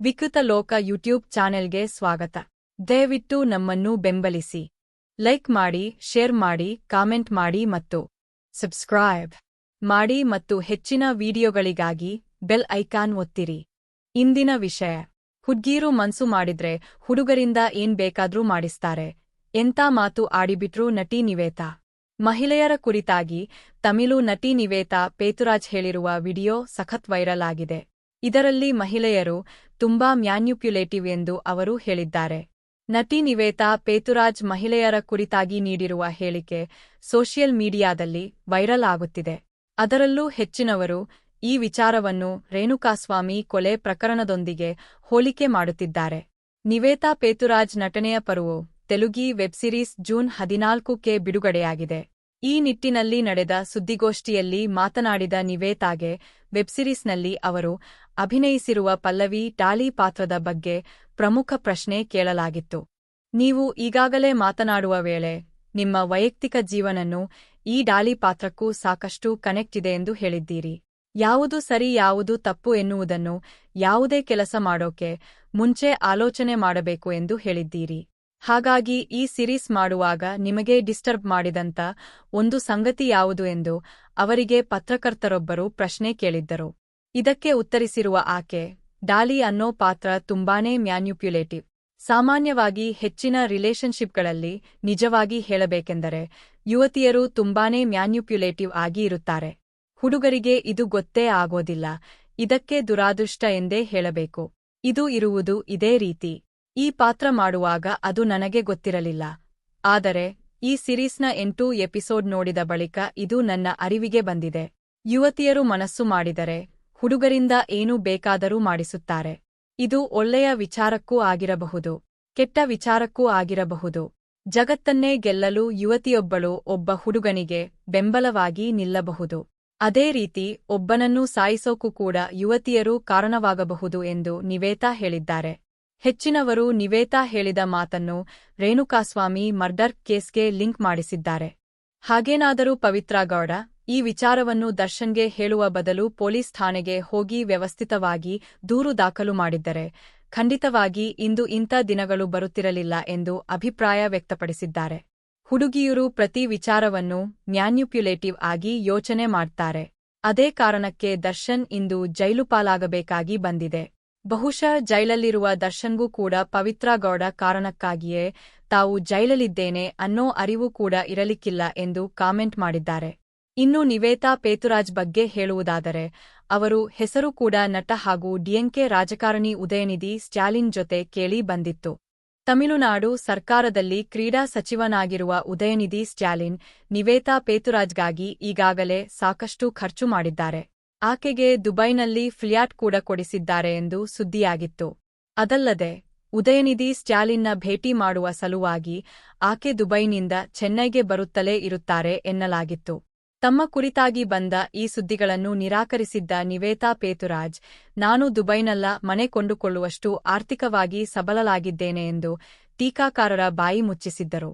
ವಿಕೃತ ಲೋಕ ಯೂಟ್ಯೂಬ್ ಚಾನೆಲ್ಗೆ ಸ್ವಾಗತ. ದಯವಿಟ್ಟು ನಮ್ಮನ್ನು ಬೆಂಬಲಿಸಿ. ಲೈಕ್ ಮಾಡಿ, ಶೇರ್ ಮಾಡಿ, ಕಾಮೆಂಟ್ ಮಾಡಿ ಮತ್ತು ಸಬ್ಸ್ಕ್ರೈಬ್ ಮಾಡಿ ಮತ್ತು ಹೆಚ್ಚಿನ ವಿಡಿಯೋಗಳಿಗಾಗಿ ಬೆಲ್ ಐಕಾನ್ ಒತ್ತಿರಿ. ಇಂದಿನ ವಿಷಯ. ಹುಡ್ಗೀರು ಮನ್ಸು ಮಾಡಿದ್ರೆ ಹುಡುಗರಿಂದ ಏನ್ ಬೇಕಾದ್ರೂ ಮಾಡಿಸ್ತಾರೆ. ಎಂತ ಮಾತು ಆಡಿಬಿಟ್ರು ನಟಿ ನಿವೇತಾ. ಮಹಿಳೆಯರ ಕುರಿತಾಗಿ ತಮಿಳು ನಟಿ ನಿವೇತಾ ಪೇತುರಾಜ್ ಹೇಳಿರುವ ವಿಡಿಯೋ ಸಖತ್ ವೈರಲ್ ಆಗಿದೆ. ಇದರಲ್ಲಿ ಮಹಿಳೆಯರು ತುಂಬಾ ಮ್ಯಾನ್ಯುಪ್ಯುಲೇಟಿವ್ ಎಂದು ಅವರು ಹೇಳಿದ್ದಾರೆ. ನಟಿ ನಿವೇತಾ ಪೇತುರಾಜ್ ಮಹಿಳೆಯರ ಕುರಿತಾಗಿ ನೀಡಿರುವ ಹೇಳಿಕೆ ಸೋಷಿಯಲ್ ಮೀಡಿಯಾದಲ್ಲಿ ವೈರಲ್ ಆಗುತ್ತಿದೆ. ಅದರಲ್ಲೂ ಹೆಚ್ಚಿನವರು ಈ ವಿಚಾರವನ್ನು ರೇಣುಕಾಸ್ವಾಮಿ ಕೊಲೆ ಪ್ರಕರಣದೊಂದಿಗೆ ಹೋಲಿಕೆ ಮಾಡುತ್ತಿದ್ದಾರೆ. ನಿವೇತಾ ಪೇತುರಾಜ್ ನಟನೆಯ Paruvu Telugu web series June ಹದಿನಾಲ್ಕಕ್ಕೆ ಬಿಡುಗಡೆಯಾಗಿದೆ. ಈ ನಿಟ್ಟಿನಲ್ಲಿ ನಡೆದ ಸುದ್ದಿಗೋಷ್ಠಿಯಲ್ಲಿ ಮಾತನಾಡಿದ ನಿವೇತಾಗೆ ವೆಬ್ಸಿರೀಸ್ನಲ್ಲಿ ಅವರು, ಅಭಿನಯಿಸಿರುವ ಪಲ್ಲವಿ ಟಾಲಿ ಪಾತ್ರದ ಬಗ್ಗೆ ಪ್ರಮುಖ ಪ್ರಶ್ನೆ ಕೇಳಲಾಗಿತ್ತು. ನೀವು ಈಗಾಗಲೇ ಮಾತನಾಡುವ ವೇಳೆ ನಿಮ್ಮ ವೈಯಕ್ತಿಕ ಜೀವನನ್ನು ಈ ಡಾಲಿ ಪಾತ್ರಕ್ಕೂ ಸಾಕಷ್ಟು ಕನೆಕ್ಟ್ ಇದೆ ಎಂದು ಹೇಳಿದ್ದೀರಿ. ಯಾವುದು ಸರಿ, ಯಾವುದು ತಪ್ಪು ಎನ್ನುವುದನ್ನು ಯಾವುದೇ ಕೆಲಸ ಮಾಡೋಕೆ ಮುಂಚೆ ಆಲೋಚನೆ ಮಾಡಬೇಕು ಎಂದು ಹೇಳಿದ್ದೀರಿ. ಹಾಗಾಗಿ ಈ ಸಿರೀಸ್ ಮಾಡುವಾಗ ನಿಮಗೆ ಡಿಸ್ಟರ್ಬ್ ಮಾಡಿದಂತ ಒಂದು ಸಂಗತಿ ಯಾವುದು ಎಂದು ಅವರಿಗೆ ಪತ್ರಕರ್ತರೊಬ್ಬರು ಪ್ರಶ್ನೆ ಕೇಳಿದ್ದರು. ಇದಕ್ಕೆ ಉತ್ತರಿಸಿರುವ ಆಕೆ, ಡಾಲಿ ಅನ್ನೋ ಪಾತ್ರ ತುಂಬಾನೇ ಮ್ಯಾನ್ಯುಪ್ಯುಲೇಟಿವ್. ಸಾಮಾನ್ಯವಾಗಿ ಹೆಚ್ಚಿನ ರಿಲೇಶನ್ಶಿಪ್ಗಳಲ್ಲಿ ನಿಜವಾಗಿ ಹೇಳಬೇಕೆಂದರೆ ಯುವತಿಯರು ತುಂಬಾನೇ ಮ್ಯಾನ್ಯುಪ್ಯುಲೇಟಿವ್ ಆಗಿ ಇರುತ್ತಾರೆ. ಹುಡುಗರಿಗೆ ಇದು ಗೊತ್ತೇ ಆಗೋದಿಲ್ಲ, ಇದಕ್ಕೆ ದುರಾದೃಷ್ಟ ಎಂದೇ ಹೇಳಬೇಕು. ಇದು ಇರುವುದು ಇದೇ ರೀತಿ. ಈ ಪಾತ್ರ ಮಾಡುವಾಗ ಅದು ನನಗೆ ಗೊತ್ತಿರಲಿಲ್ಲ. ಆದರೆ, ಈ ಸಿರೀಸ್ನ ಎಂಟೂ ಎಪಿಸೋಡ್ ನೋಡಿದ ಬಳಿಕ ಇದು ನನ್ನ ಅರಿವಿಗೆ ಬಂದಿದೆ. ಯುವತಿಯರು ಮನಸ್ಸು ಮಾಡಿದರೆ, ಹುಡುಗರಿಂದ ಏನು ಬೇಕಾದರೂ ಮಾಡಿಸುತ್ತಾರೆ. ಇದು ಒಳ್ಳೆಯ ವಿಚಾರಕ್ಕೂ ಆಗಿರಬಹುದು, ಕೆಟ್ಟ ವಿಚಾರಕ್ಕೂ ಆಗಿರಬಹುದು. ಜಗತ್ತನ್ನೇ ಗೆಲ್ಲಲು ಯುವತಿಯೊಬ್ಬಳು ಒಬ್ಬ ಹುಡುಗನಿಗೆ ಬೆಂಬಲವಾಗಿ ನಿಲ್ಲಬಹುದು. ಅದೇ ರೀತಿ, ಒಬ್ಬನನ್ನು ಸಾಯಿಸೋಕು ಕೂಡ ಯುವತಿಯರು ಕಾರಣವಾಗಬಹುದು ಎಂದು ನಿವೇತಾ ಹೇಳಿದ್ದಾರೆ. ಹೆಚ್ಚಿನವರು ನಿವೇತಾ ಹೇಳಿದ ಮಾತನ್ನು ರೇಣುಕಾಸ್ವಾಮಿ ಮರ್ಡರ್ ಕೇಸ್ಗೆ ಲಿಂಕ್ ಮಾಡಿಸಿದ್ದಾರೆ. ಹಾಗೇನಾದರೂ ಪವಿತ್ರಾ ಗೌಡ, ಈ ವಿಚಾರವನ್ನು ದರ್ಶನ್ಗೆ ಹೇಳುವ ಬದಲು ಪೊಲೀಸ್ ಠಾಣೆಗೆ ಹೋಗಿ ವ್ಯವಸ್ಥಿತವಾಗಿ ದೂರು ದಾಖಲು ಮಾಡಿದ್ದರೆ ಖಂಡಿತವಾಗಿ ಇಂದು ಇಂಥ ದಿನಗಳು ಬರುತ್ತಿರಲಿಲ್ಲ ಎಂದು ಅಭಿಪ್ರಾಯ ವ್ಯಕ್ತಪಡಿಸಿದ್ದಾರೆ. ಹುಡುಗಿಯರು ಪ್ರತಿ ವಿಚಾರವನ್ನು ಮ್ಯಾನ್ಯುಪ್ಯುಲೇಟಿವ್ ಆಗಿ ಯೋಚನೆ ಮಾಡ್ತಾರೆ. ಅದೇ ಕಾರಣಕ್ಕೆ ದರ್ಶನ್ ಇಂದು ಜೈಲುಪಾಲಾಗಬೇಕಾಗಿ ಬಂದಿದೆ. ಬಹುಶಃ ಜೈಲಲ್ಲಿರುವ ದರ್ಶನ್ಗೂ ಕೂಡ ಪವಿತ್ರಗೌಡ ಕಾರಣಕ್ಕಾಗಿಯೇ ತಾವು ಜೈಲಲ್ಲಿದ್ದೇನೆ ಅನ್ನೋ ಅರಿವು ಕೂಡ ಇರಲಿಕ್ಕಿಲ್ಲ ಎಂದು ಕಾಮೆಂಟ್ ಮಾಡಿದ್ದಾರೆ. ಇನ್ನು ನಿವೇತಾ ಪೇತುರಾಜ್ ಬಗ್ಗೆ ಹೇಳುವುದಾದರೆ, ಅವರು ಹೆಸರು ಕೂಡ ನಟ ಹಾಗೂ ಡಿಎಂಕೆ ರಾಜಕಾರಣಿ ಉದಯನಿಧಿ ಸ್ಟ್ಯಾಲಿನ್ ಜೊತೆ ಕೇಳಿ ಬಂದಿತ್ತು. ತಮಿಳುನಾಡು ಸರ್ಕಾರದಲ್ಲಿ ಕ್ರೀಡಾ ಸಚಿವನಾಗಿರುವ ಉದಯನಿಧಿ ಸ್ಟ್ಯಾಲಿನ್ ನಿವೇತಾ ಪೇತುರಾಜ್ಗಾಗಿ ಈಗಾಗಲೇ ಸಾಕಷ್ಟು ಖರ್ಚು ಮಾಡಿದ್ದಾರೆ. ಆಕೆಗೆ ದುಬೈನಲ್ಲಿ ಫ್ಲ್ಯಾಟ್ ಕೂಡ ಕೊಡಿಸಿದ್ದಾರೆ ಎಂದು ಸುದ್ದಿಯಾಗಿತ್ತು. ಅದಲ್ಲದೆ, ಉದಯನಿಧಿ ಸ್ಟ್ಯಾಲಿನ್ನ ಭೇಟಿ ಮಾಡುವ ಸಲುವಾಗಿ ಆಕೆ ದುಬೈನಿಂದ ಚೆನ್ನೈಗೆ ಬರುತ್ತಲೇ ಇರುತ್ತಾರೆ ಎನ್ನಲಾಗಿತ್ತು. ತಮ್ಮ ಕುರಿತಾಗಿ ಬಂದ ಈ ಸುದ್ದಿಗಳನ್ನು ನಿರಾಕರಿಸಿದ್ದ ನಿವೇತಾ ಪೇತುರಾಜ್, ನಾನು ದುಬೈನಲ್ಲ, ಮನೆ ಕೊಂಡುಕೊಳ್ಳುವಷ್ಟು ಆರ್ಥಿಕವಾಗಿ ಸಬಲಲಾಗಿದ್ದೇನೆ ಎಂದು ಟೀಕಾಕಾರರ ಬಾಯಿ ಮುಚ್ಚಿಸಿದ್ದರು.